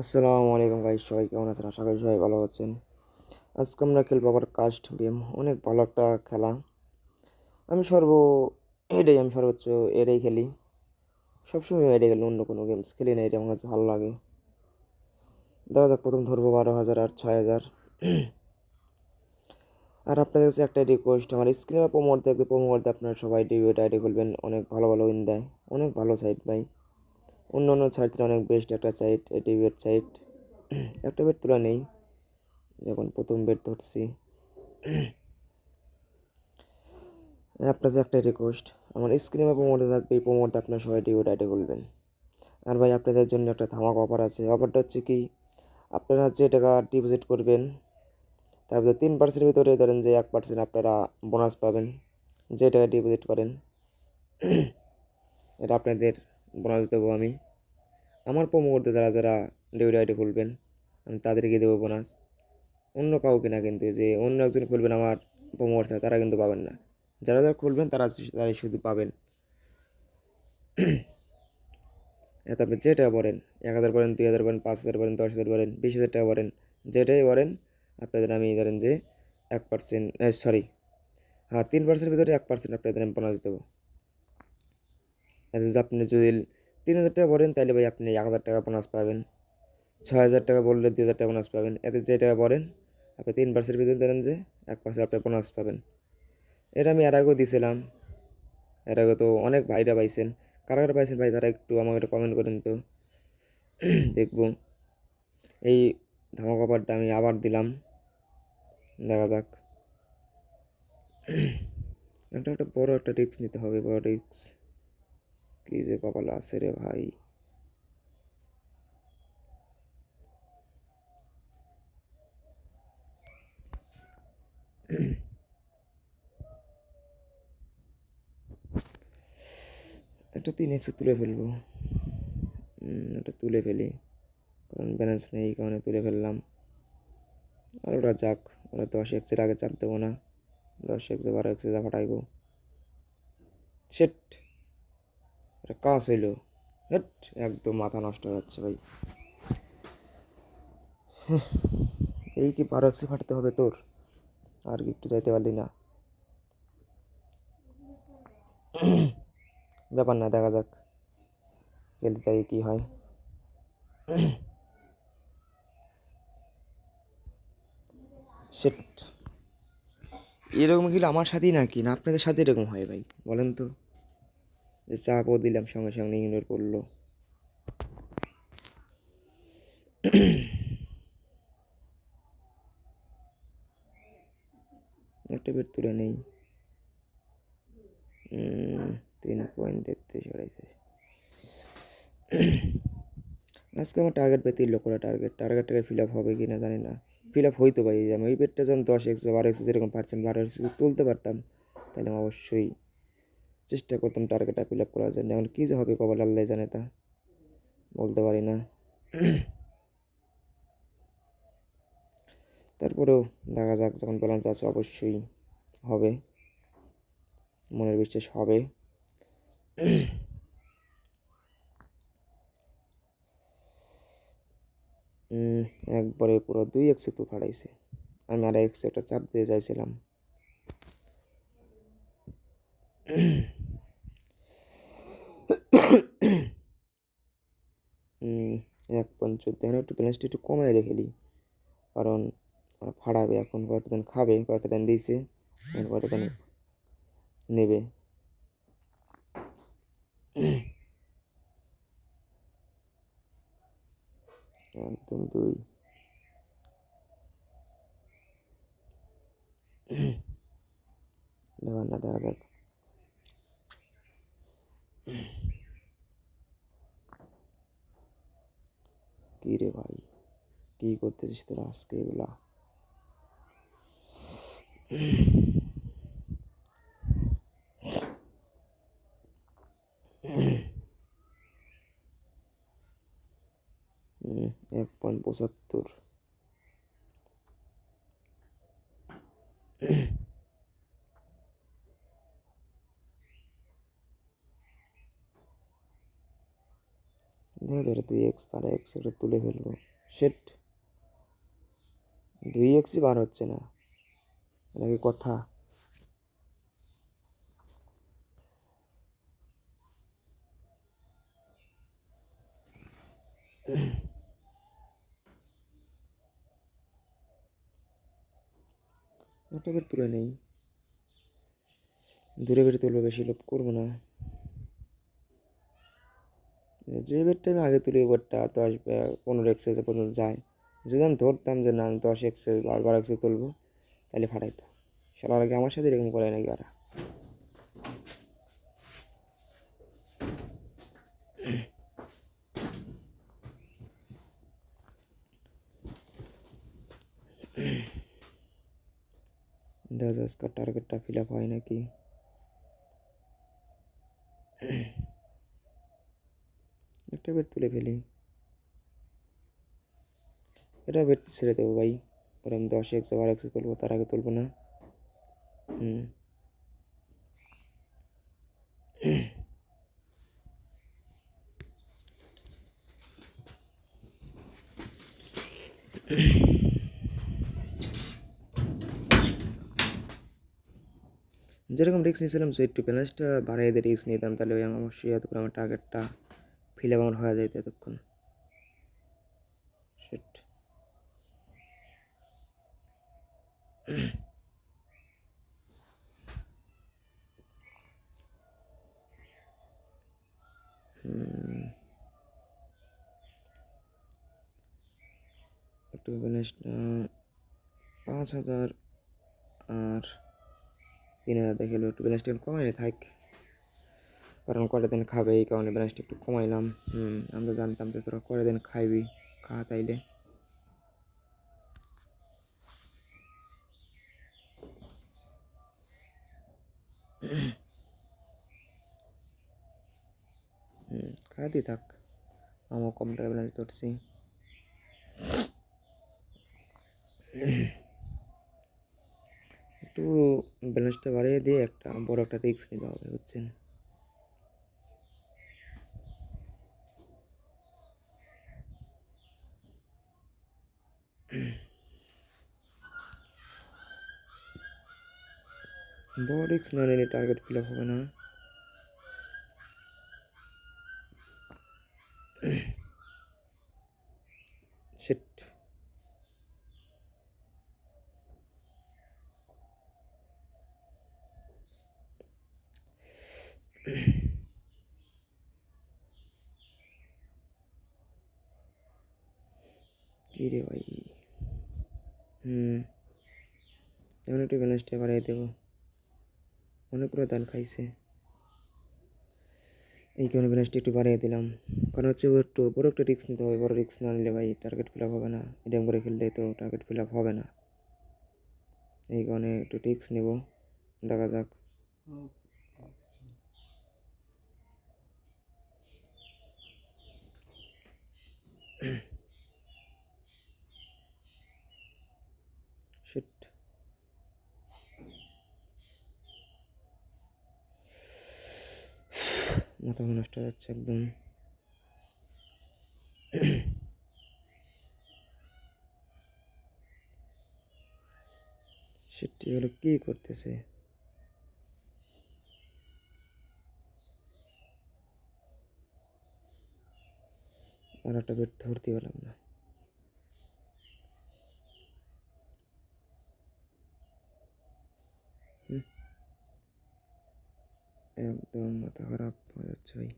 আসসালামু আলাইকুম গাইস সবাই কেমন আছেন? আশা করি সবাই ভালো আছেন। আজকে আমরা খেলব আবার কাস্ট গেম অনেক ভালো একটা খেলা। আমি সর্ব, এটাই, আমি সর্বোচ্চ এটাই খেলি। সবসময় এটাই খেলি, অন্য কোনো গেমস খেলি না, এটা আমার কাছে ভালো লাগে। দেখা যাক, প্রথম ধরবো বারো হাজার আর ছয় হাজার। আর আপনাদের কাছে একটা রিকোয়েস্ট আমার স্ক্রিনে প্রোমোট দেখবে প্রোমোট আপনারা সবাই ডিভিড আইডি খুলবেন অনেক ভালো ভালো উইন দেয়, অনেক ভালো সাইট ভাই। অন্য অন্য সাইট অনেক বেস্ট একটা সাইট এটি বেড সাইট একটা বেড তোলা নেই। যখন প্রথম বেড ধরছি। আপনাদের একটা রিকোয়েস্ট আমার স্ক্রিনে প্রোমোটে থাকবে, এই প্রোমোটে আপনার সবাই ডিভিড আইডি খুলবেন। আর ভাই, আপনাদের জন্য একটা ধামাক অফার আছে। অফারটা হচ্ছে কি, আপনারা যে টাকা ডিপোজিট করবেন, তার ভিতরে তিন পার্সেন্টের ভিতরে ধরেন যে এক পার্সেন্ট আপনারা বোনাস পাবেন। যে টাকা ডিপোজিট করেন, এটা আপনাদের বোনাস দেবো আমি। আমার প্রোমো করতে যারা যারা ডিউটি আইডি খুলবেন, আমি তাদেরকে দেবো বোনাস অন্য কাউকে না কিন্তু, যে অন্য একজন খুলবেন আমার প্রোমো করতে তারা কিন্তু পাবেন না। যারা যারা খুলবেন, তারা তারাই শুধু পাবেন। আপনি যেটা বলেন, এক হাজার বলেন, দুই হাজার বলেন, পাঁচ হাজার বলেন, দশ হাজার বলেন, বিশ হাজার টাকা বলেন, যেটাই বলেন, আপনাদের আমি ধরেন যে এক পার্সেন্ট সরি হ্যাঁ তিন পার্সেন্টের ভিতরে এক পার্সেন্ট আপনাদের আমি বোনাস দেবো। আপনি যদি তিন হাজার টাকা বলেন তাহলে ভাই আপনি এক হাজার টাকা বোনাস পাবেন। ছয় হাজার টাকা বললে দুই হাজার টাকা বোনাস পাবেন। এতে যে টাকা বলেন আপনি তিন পার্সেন্টের ভিতরে ধরেন যে এক পার্সেন্ট আপনি বোনাস পাবেন। এটা আমি এর আগেও দিয়েছিলাম এর আগে তো অনেক ভাইরা পাইছেন। কারা কারা পাইছেন ভাই, তারা একটু আমাকে একটু কমেন্ট করেন তো। দেখব। এই ধামাক অফারটা আমি আবার দিলাম। দেখা যাক। একটা একটা বড় একটা রিস্ক নিতে হবে, বড় রিস্ক কি যে কপালে আছে রে ভাই। একটা তিন এক্সে তুলে ফেলব। এটা তুলে ফেলি। কারণ ব্যালেন্স নেই, এই কারণে তুলে ফেললাম। আর ওরা যাক ওরা দশ এক্সের আগে চাপ দেবো না। দশ এক্সে বারো এক্সে যা ফাটাইবো। সেট এটা কাজ হইল। হেট, একদম মাথা নষ্ট হয়ে যাচ্ছে ভাই। এই কি বারো ফাটাতে হবে তোর? আর কি একটু যাইতে পারলি না। ব্যাপার না, দেখা যাক খেলতে থাকি কী হয়। সেট এরকম কি আমার সাথেই নাকি? না, আপনাদের সাথে এরকম হয় ভাই, বলেন তো। চাপও দিলাম, সঙ্গে সঙ্গে ইগনোর করল। একটা বেড তুলে নেই। তিন পয়েন্ট তেত্রিশ বাড়াইছে আজকে আমার টার্গেট পেয়ে তিন লক্ষ টার্গেট টার্গেটটাকে ফিল আপ হবে কি না জানি না। ফিল আপ হইতো পারি আমি ওই বেডটা যখন দশ এক্স বা বারো এক্স যেরকম পারছেন বারো এক্স তুলতে পারতাম, তাহলে অবশ্যই চেষ্টা করতাম টার্গেটটা ফিল আপ করার জন্য। এখন কী যে হবে কপাল আল্লাহ জানে তা। বলতে পারি না। তারপরেও দেখা যাক যখন ব্যালেন্স আছে অবশ্যই হবে। মনের বিশ্বাস হবে। একবারে পুরো দুই এক্সে তো ফাড়াইছে আমি আর এক্সে একটা চাপ দিয়ে চাইছিলাম এক চোদ্দ, এখন একটু ব্যালেন্সটা একটু কমায় রেখেলি কারণ আর ফাড়াবে এখন, কয়েকটা দিন খাবে, কয়েকটা দিন দিয়েছে কয়েকটা দিন নেবে। একদম দুই না দেখা যাক। রে ভাই কি করতেছিস তোরা আজকে এগুলা এক পয়েন্ট পঁচাত্তর দেখা যায় দুই এক্স পার এক্স এটা তুলে ফেলব। সেট দুই এক্সই বার হচ্ছে না। এটা কথা? একটা তুলে নেই। দূরে বের তুলবো বেশি লোভ করব না। যে বেডটা আমি আগে তুলি বেডটা দশ পনেরো এক্সেসে পর্যন্ত যায়। যদি আমি ধরতাম যে না, আমি দশ এক্সেস বারবার এক্সে তুলবো, তাহলে ফাটাইতো। সবার আগে আমার সাথে এরকম করে নাকি ওরা? দেখা আজকের টার্গেটটা ফিল আপ হয় নাকি? একটা বেড তুলে ফেলি। এটা বেড ছেড়ে দেবো ভাই। পরে আমি দশ একশো বারো একশো তুলবো, তার আগে তুলবো না। হুম। যেরকম রিস্ক নিয়েছিলাম সো একটু ব্যালেন্সটা বাড়াই দিয়ে রিস্ক নিতাম, তাহলে অবশ্যই এত করে আমার টার্গেটটা ফিল আমার হয়ে যেত এতক্ষণ. হুম। একটু ব্যালেন্সটা পাঁচ হাজার আর তিন হাজার দেখে একটু ব্যালেন্সটা কমাই থাক কারণ কটা দিন খাবে, এই কারণে ব্যালেন্সটা একটু কমাইলাম। হুম আমি তো জানতাম যে তোরা কটা দিন খাইবি, খা তাইলে। খাইতে থাক। আমার কম টাকা ব্যালেন্স ধরছি। একটু ব্যালেন্সটা বাড়িয়ে দিয়ে একটা বড় একটা রিস্ক নিতে হবে, বুঝছেন? বড় রিস্ক না নিলে টার্গেট ফিল আপ হবে না শিট কি রে ভাই হুম একটু ব্যালেন্সটা বাড়িয়ে দেবো। অনেকগুলো দান খাইছে। এই কারণে ব্যালেন্সটা একটু বাড়িয়ে দিলাম। কারণ হচ্ছে একটু, বড় একটা রিস্ক নিতে হবে, বড় রিস্ক না নিলে ভাই টার্গেট ফিল আপ হবে না। এরকম করে খেললে তো টার্গেট ফিল আপ হবে না। এই কারণে একটু রিস্ক নেব। দেখা যাক। মাথা নষ্ট হয়ে যাচ্ছে একদম। সেটি হলো কি করতেছে? আর একটা বেড ধরতে পারলাম না। একদম মাথা খারাপ হয়ে যাচ্ছে ভাই।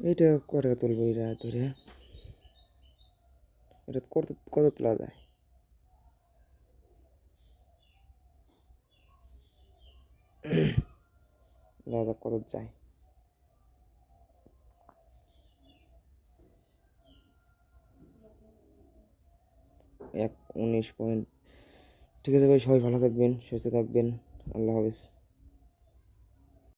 এইটা করে তুলবো এটা ধরে এটা কত কত তোলা যায় দাদা কত যায় এক, উনিশ পয়েন্ট ঠিক আছে ভাই, সবাই ভালো থাকবেন, সুস্থ থাকবেন, আল্লাহ হাফিজ।